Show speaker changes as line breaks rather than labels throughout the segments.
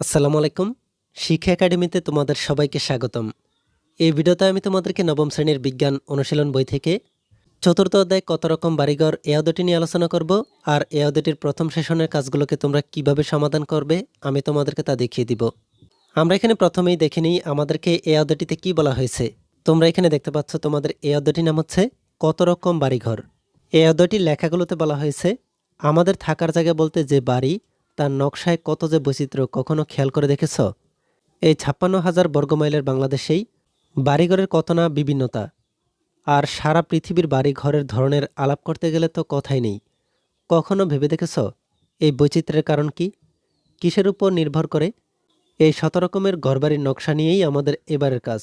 আসসালামু আলাইকুম। শিক্ষা একাডেমিতে তোমাদের সবাইকে স্বাগতম। এই ভিডিওতে আমি তোমাদেরকে নবম শ্রেণির বিজ্ঞান অনুশীলন বই থেকে চতুর্থ অধ্যায় কত রকম বাড়িঘর এ নিয়ে আলোচনা করব আর এ অধ্যায়টির প্রথম সেশনের কাজগুলোকে তোমরা কীভাবে সমাধান করবে আমি তোমাদেরকে তা দেখিয়ে দিব। আমরা এখানে প্রথমেই দেখে নিই আমাদেরকে এ অধ্যায়টিতে কি বলা হয়েছে। তোমরা এখানে দেখতে পাচ্ছ তোমাদের এ অধ্যায়টির নাম হচ্ছে কত রকম বাড়িঘর। এ অধ্যায়টির লেখাগুলোতে বলা হয়েছে, আমাদের থাকার জায়গা বলতে যে বাড়ি তার নকশায় কত যে বৈচিত্র্য কখনো খেয়াল করে দেখেছ? এই ছাপ্পান্ন হাজার বর্গমাইলের বাংলাদেশেই বাড়িঘরের কত না বিভিন্নতা। আর সারা পৃথিবীর বাড়িঘরের ধরনের আলাপ করতে গেলে তো কথাই নেই। কখনো ভেবে দেখেছ এই বৈচিত্র্যের কারণ কি? কিসের উপর নির্ভর করে? এই শত রকমের ঘরবাড়ির নকশা নিয়েই আমাদের এবারের কাজ।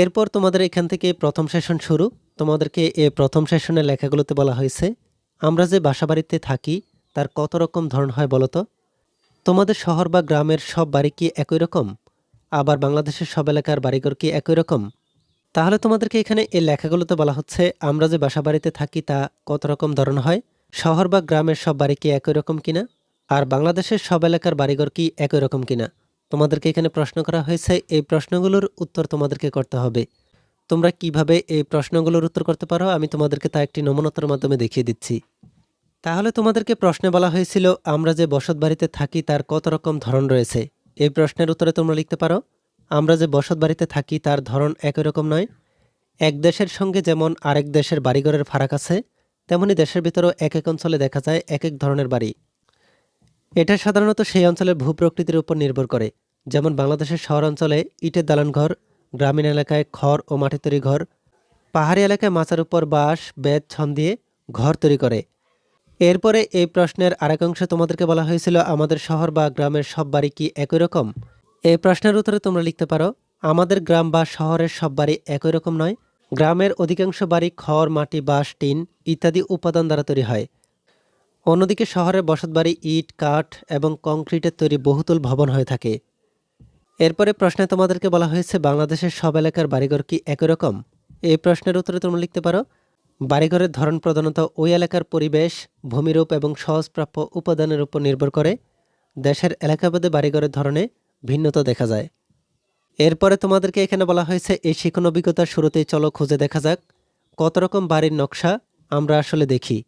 এরপর তোমাদের এখান থেকে প্রথম সেশন শুরু। তোমাদেরকে এ প্রথম সেশনের লেখাগুলোতে বলা হয়েছে, আমরা যে বাসাবাড়িতে থাকি তার কত রকম ধরন হয় বলো তো? তোমাদের শহর বা গ্রামের সব বাড়ি কি একই রকম? আবার বাংলাদেশের সব এলাকার বাড়িঘর কি একই রকম? তাহলে তোমাদেরকে এখানে এই লেখাগুলোতে বলা হচ্ছে, আমরা যে বাসাবাড়িতে থাকি তা কত রকম ধরন হয়? শহর বা গ্রামের সব বাড়ি কি একই রকম কিনা আর বাংলাদেশের সব এলাকার বাড়িঘর কি একই রকম কিনা তোমাদেরকে এখানে প্রশ্ন করা হয়েছে, এই প্রশ্নগুলোর উত্তর তোমাদেরকে করতে হবে। তোমরা কীভাবে এই প্রশ্নগুলোর উত্তর করতে পারো? আমি তোমাদেরকে তা একটি নমনতার মাধ্যমে দেখিয়ে দিচ্ছি। তাহলে তোমাদেরকে প্রশ্নে বলা হয়েছিল, আমরা যে বসত বাড়িতে থাকি তার কত রকম ধরন রয়েছে? এই প্রশ্নের উত্তরে তোমরা লিখতে পারো, আমরা যে বসত বাড়িতে থাকি তার ধরন একই রকম নয়। এক দেশের সঙ্গে যেমন আরেক দেশের বাড়িঘরের ফারাক আছে, তেমনি দেশের ভিতরেও এক এক অঞ্চলে দেখা যায় এক এক ধরনের বাড়ি। এটা সাধারণত সেই অঞ্চলের ভূপ্রকৃতির উপর নির্ভর করে। যেমন বাংলাদেশের শহর অঞ্চলে ইটের দালান ঘর গ্রামীণ এলাকায় খড় ও মাটি তৈরি ঘর, পাহাড়ি এলাকায় মাচার উপর বাঁশ, বেত, ছন দিয়ে ঘর তৈরি করে। এরপরে এই প্রশ্নের আরেক অংশে তোমাদেরকে বলা হয়েছিল, আমাদের শহর বা গ্রামের সব বাড়ি কি একই রকম? এই প্রশ্নের উত্তরে তোমরা লিখতে পারো, আমাদের গ্রাম বা শহরের সব বাড়ি একই রকম নয়। গ্রামের অধিকাংশ বাড়ি খড়, মাটি, বাঁশ, টিন ইত্যাদি উপাদান দ্বারা তৈরি হয়। অন্যদিকে শহরের বসতবাড়ি ইট, কাঠ এবং কংক্রিটের তৈরি বহুতল ভবন হয়ে থাকে। এরপরে প্রশ্নে তোমাদেরকে বলা হয়েছে, বাংলাদেশের সব এলাকার বাড়িঘর কি একই রকম? এই প্রশ্নের উত্তরে তোমরা লিখতে পারো বাড়িঘরের ধরন প্রধানত ওই এলাকার পরিবেশ, ভূমিরূপ এবং সহজপ্রাপ্য উপাদানের উপর নির্ভর করে। দেশের এলাকাভেদে বাড়িঘরের ধরনে ভিন্নতা দেখা যায়। এরপরে তোমাদেরকে এখানে বলা হয়েছে, এই শিক্ষণ অভিজ্ঞতার শুরুতেই চলো খুঁজে দেখা যাক কত রকম বাড়ির নকশা আমরা আসলে দেখি।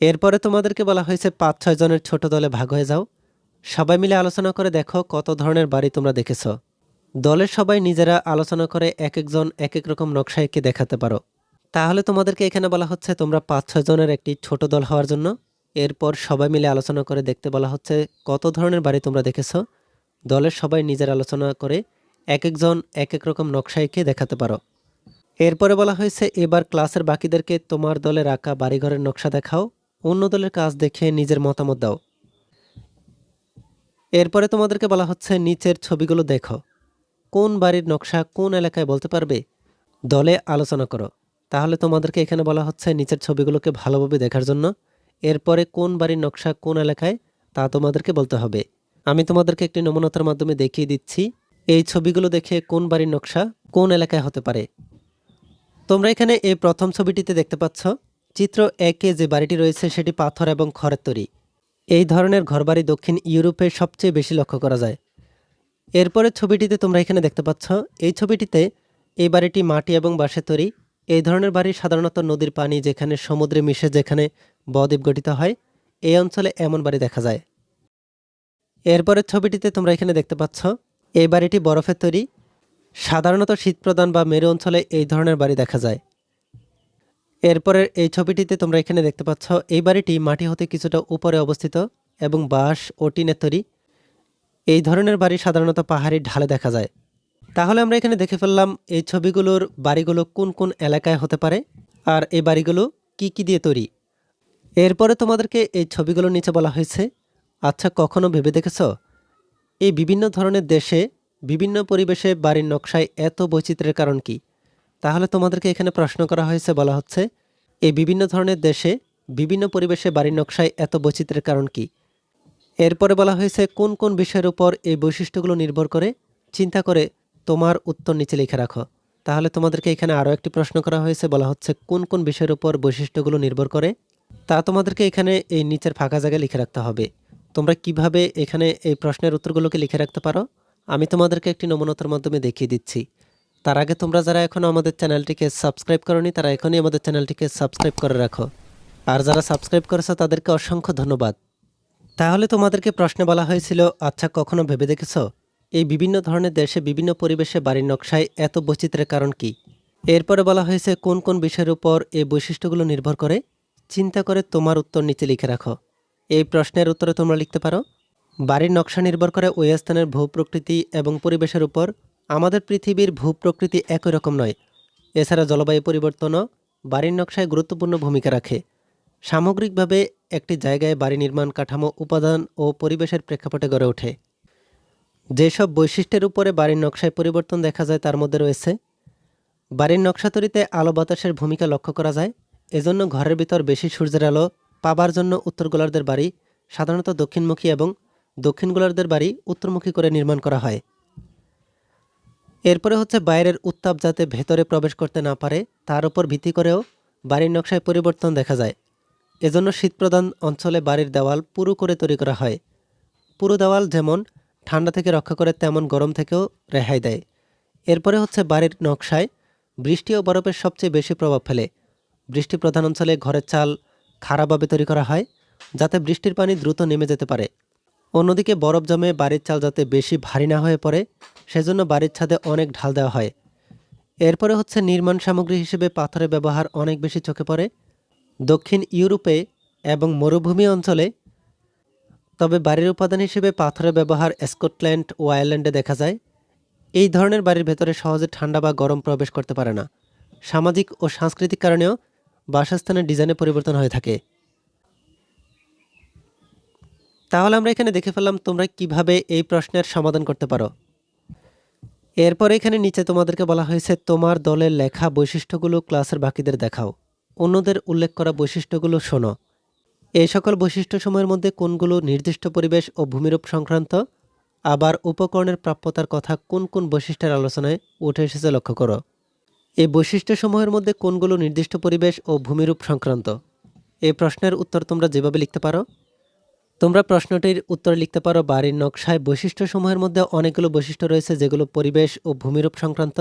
এরপরে তোমাদেরকে বলা হয়েছে, পাঁচ ছয় জনের ছোট দলে ভাগ হয়ে যাও। সবাই মিলে আলোচনা করে দেখো কত ধরনের বাড়ি তোমরা দেখেছ। দলের সবাই নিজেরা আলোচনা করে এক একজন এক এক রকম নকশা এঁকে দেখাতে পারো। তাহলে তোমাদেরকে এখানে বলা হচ্ছে তোমরা পাঁচ ছয় জনের একটি ছোট দল হওয়ার জন্য। এরপর সবাই মিলে আলোচনা করে দেখতে বলা হচ্ছে কত ধরনের বাড়ি তোমরা দেখেছ। দলের সবাই নিজের আলোচনা করে এক একজন এক এক রকম নকশা এঁকে দেখাতে পারো। এরপরে বলা হয়েছে, এবার ক্লাসের বাকিদেরকে তোমার দলের আঁকা বাড়িঘরের নকশা দেখাও, অন্য দলের কাজ দেখে নিজের মতামত দাও। এরপরে তোমাদেরকে বলা হচ্ছে, নিচের ছবিগুলো দেখো। কোন বাড়ির নকশা কোন এলাকায় বলতে পারবে? দলে আলোচনা করো। তাহলে তোমাদেরকে এখানে বলা হচ্ছে নিচের ছবিগুলোকে ভালোভাবে দেখার জন্য। এরপরে কোন বাড়ির নকশা কোন এলাকায় তা তোমাদেরকে বলতে হবে। আমি তোমাদেরকে একটি নমুনতার মাধ্যমে দেখিয়ে দিচ্ছি। এই ছবিগুলো দেখে কোন বাড়ির নকশা কোন এলাকায় হতে পারে। তোমরা এখানে এই প্রথম ছবিটিতে দেখতে পাচ্ছ চিত্র একে যে বাড়িটি রয়েছে সেটি পাথর এবং খড়ের তৈরি। এই ধরনের ঘরবাড়ি দক্ষিণ ইউরোপে সবচেয়ে বেশি লক্ষ্য করা যায়। এরপরের ছবিটিতে তোমরা এখানে দেখতে পাচ্ছ, এই ছবিটিতে এই বাড়িটি মাটি এবং বাঁশের তৈরি। এই ধরনের বাড়ি সাধারণত নদীর পানি যেখানে সমুদ্রে মিশে যেখানে বদ্বীপ গঠিত হয়, এই অঞ্চলে এমন বাড়ি দেখা যায়। এরপরের ছবিটিতে তোমরা এখানে দেখতে পাচ্ছ, এই বাড়িটি বরফের তৈরি। সাধারণত শীতপ্রধান বা মেরু অঞ্চলে এই ধরনের বাড়ি দেখা যায়। এরপরের এই ছবিটিতে তোমরা এখানে দেখতে পাচ্ছ, এই বাড়িটি মাটি হতে কিছুটা উপরে অবস্থিত এবং বাঁশ ও টিনের তৈরি। এই ধরনের বাড়ি সাধারণত পাহাড়ি ঢালে দেখা যায়। তাহলে আমরা এখানে দেখে ফেললাম এই ছবিগুলোর বাড়িগুলো কোন কোন এলাকায় হতে পারে আর এই বাড়িগুলো কি কি দিয়ে তৈরি। এরপরে তোমাদেরকে এই ছবিগুলোর নিচে বলা হয়েছে। আচ্ছা কখনো ভেবে দেখেছ? এই বিভিন্ন ধরনের দেশে, বিভিন্ন পরিবেশে বাড়ির নকশায় এত বৈচিত্র্যের কারণ কি? তাহলে তোমাদেরকে এখানে প্রশ্ন করা হয়েছে বলা হচ্ছে, এই বিভিন্ন ধরনের দেশে, বিভিন্ন পরিবেশে বাড়ির নকশায় এত বৈচিত্র্যের কারণ কি? এরপরে বলা হয়েছে, কোন কোন বিষয়ের উপর এই বৈশিষ্ট্যগুলো নির্ভর করে? চিন্তা করে তোমার উত্তর নিচে লিখে রাখো। তাহলে তোমাদেরকে এখানে আরও একটি প্রশ্ন করা হয়েছে। বলা হচ্ছে, কোন কোন বিষয়ের উপর বৈশিষ্ট্যগুলো নির্ভর করে? তা তোমাদেরকে এখানে এই নিচের ফাঁকা জায়গায় লিখে রাখতে হবে। তোমরা কীভাবে এখানে এই প্রশ্নের উত্তরগুলোকে লিখে রাখতে পারো? আমি তোমাদেরকে একটি নমুনতার মাধ্যমে দেখিয়ে দিচ্ছি। তার আগে তোমরা যারা এখনও আমাদের চ্যানেলটিকে সাবস্ক্রাইব করনি, তারা এখনই আমাদের চ্যানেলটিকে সাবস্ক্রাইব করে রাখো। আর যারা সাবস্ক্রাইব করেছ, তাদেরকে অসংখ্য ধন্যবাদ। তাহলে তোমাদেরকে প্রশ্নে বলা হয়েছিল আচ্ছা কখনো ভেবে দেখেছ? এই বিভিন্ন ধরনের দেশে বিভিন্ন পরিবেশে বাড়ির নকশায় এত বৈচিত্র্যের কারণ কি? এরপরে বলা হয়েছে, কোন কোন বিষয়ের উপর এই বৈশিষ্ট্যগুলো নির্ভর করে? চিন্তা করে তোমার উত্তর নিচে লিখে রাখো। এই প্রশ্নের উত্তরে তোমরা লিখতে পারো, বাড়ির নকশা নির্ভর করে ওই স্থানের ভূপ্রকৃতি এবং পরিবেশের উপর। আমাদের পৃথিবীর ভূপ্রকৃতি একই রকম নয়। এছাড়া জলবায়ু পরিবর্তনও বাড়ির নকশায় গুরুত্বপূর্ণ ভূমিকা রাখে। সামগ্রিকভাবে একটি জায়গায় বাড়ি নির্মাণ কাঠামো, উপাদান ও পরিবেশের প্রেক্ষাপটে গড়ে ওঠে। যেসব বৈশিষ্ট্যের উপরে বাড়ির নকশায় পরিবর্তন দেখা যায়, তার মধ্যে রয়েছে বাড়ির নকশা তৈরিতে আলো বাতাসের ভূমিকা লক্ষ্য করা যায়। এজন্য ঘরের ভিতর বেশি সূর্যের আলো পাবার জন্য উত্তর গোলার্ধের বাড়ি, সাধারণত দক্ষিণমুখী এবং দক্ষিণ গোলার্ধের বাড়ি উত্তরমুখী করে নির্মাণ করা হয়। এরপরে হচ্ছে বাইরের উত্তাপ যাতে ভেতরে প্রবেশ করতে না পারে, তার উপর ভিত্তি করেও বাড়ির নকশায় পরিবর্তন দেখা যায়। এজন্য শীতপ্রধান অঞ্চলে বাড়ির দেওয়াল পুরু করে তৈরি করা হয়। পুরো দেওয়াল যেমন ঠান্ডা থেকে রক্ষা করে তেমন গরম থেকেও রেহাই দেয়। এরপরে হচ্ছে বাড়ির নকশায় বৃষ্টি ও বরফের সবচেয়ে বেশি প্রভাব ফেলে। বৃষ্টি প্রধান অঞ্চলে ঘরের চাল খারাপভাবে তৈরি করা হয়, যাতে বৃষ্টির পানি দ্রুত নেমে যেতে পারে। অন্যদিকে বরফ জমে বাড়ির চাল যাতে বেশি ভারী না হয়ে পড়ে, সেজন্য বাড়ির ছাদে অনেক ঢাল দেওয়া হয়। এরপরে হচ্ছে নির্মাণ সামগ্রী হিসেবে পাথরের ব্যবহার অনেক বেশি চোখে পড়ে। দক্ষিণ ইউরোপে এবং মরুভূমি অঞ্চলে তবে বাড়ির উপাদান হিসেবে পাথরের ব্যবহার স্কটল্যান্ড ও আয়ারল্যান্ডে দেখা যায়। এই ধরনের বাড়ির ভেতরে সহজে ঠান্ডা বা গরম প্রবেশ করতে পারে না। সামাজিক ও সাংস্কৃতিক কারণেও বাসস্থানের ডিজাইনে পরিবর্তন হয়ে থাকে। তাহলে আমরা এখানে দেখে ফেললাম তোমরা কীভাবে এই প্রশ্নের সমাধান করতে পারো। এরপর এখানে নিচে তোমাদেরকে বলা হয়েছে, তোমার দলের লেখা বৈশিষ্ট্যগুলো ক্লাসের বাকিদের দেখাও। অন্যদের উল্লেখ করা বৈশিষ্ট্যগুলো শোনো। এই সকল বৈশিষ্ট্যসমূহের মধ্যে কোনগুলো নির্দিষ্ট পরিবেশ ও ভূমিরূপ সংক্রান্ত? আবার উপকরণের প্রাপ্যতার কথা কোন কোন বৈশিষ্ট্যের আলোচনায় উঠে এসেছে লক্ষ্য করো। এই বৈশিষ্ট্যসমূহের মধ্যে কোনগুলো নির্দিষ্ট পরিবেশ ও ভূমিরূপ সংক্রান্ত? এই প্রশ্নের উত্তর তোমরা যেভাবে লিখতে পারো। তোমরা প্রশ্নটির উত্তর লিখতে পারো বাড়ির নকশায় বৈশিষ্ট্যসমূহের মধ্যে অনেকগুলো বৈশিষ্ট্য রয়েছে যেগুলো পরিবেশ ও ভূমিরূপ সংক্রান্ত।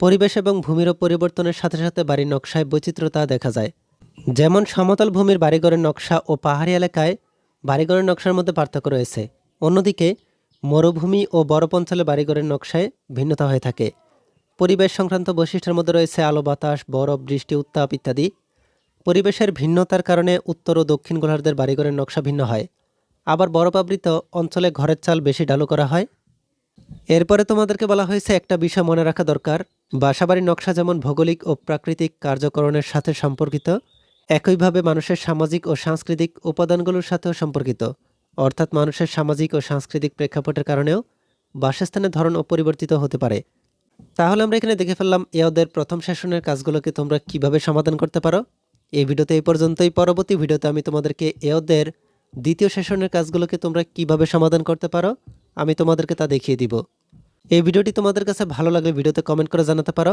পরিবেশ এবং ভূমিরূপ পরিবর্তনের সাথে সাথে বাড়ির নকশায় বৈচিত্র্যতা দেখা যায়। যেমন সমতল ভূমির বাড়িঘরের নকশা ও পাহাড়ি এলাকায় বাড়িঘরের নকশার মধ্যে পার্থক্য রয়েছে। অন্যদিকে, মরুভূমি ও বরফ অঞ্চলে বাড়িঘরের নকশায় ভিন্নতা হয়ে থাকে। পরিবেশ সংক্রান্ত বৈশিষ্ট্যের মধ্যে রয়েছে আলো বাতাস, বরফ, বৃষ্টি, উত্তাপ ইত্যাদি। পরিবেশের ভিন্নতার কারণে উত্তর ও দক্ষিণ গোলার্ধের বাড়িঘরের নকশা ভিন্ন হয়। আবার বরফাবৃত অঞ্চলে ঘরের চাল বেশি ঢালু করা হয়। এরপরে তোমাদেরকে বলা হয়েছে একটা বিষয় মনে রাখা দরকার। বাসাবাড়ির নকশা যেমন ভৌগোলিক ও প্রাকৃতিক কার্যকরণের সাথে সম্পর্কিত একইভাবে মানুষের সামাজিক ও সাংস্কৃতিক উপাদানগুলোর সাথেও সম্পর্কিত। অর্থাৎ মানুষের সামাজিক ও সাংস্কৃতিক প্রেক্ষাপটের কারণেও বাসস্থানের ধরন অপরিবর্তিত হতে পারে। তাহলে আমরা এখানে দেখে ফেললাম এ ওদের প্রথম সেশনের কাজগুলোকে তোমরা কীভাবে সমাধান করতে পারো। এই ভিডিওতে এই পর্যন্তই। পরবর্তী ভিডিওতে আমি তোমাদেরকে এ ওদের দ্বিতীয় সেশনের কাজগুলোকে তোমরা কীভাবে সমাধান করতে পারো, আমি তোমাদেরকে তা দেখিয়ে দিব। এই ভিডিওটি তোমাদের কাছে ভালো লাগলে ভিডিওতে কমেন্ট করে জানাতে পারো।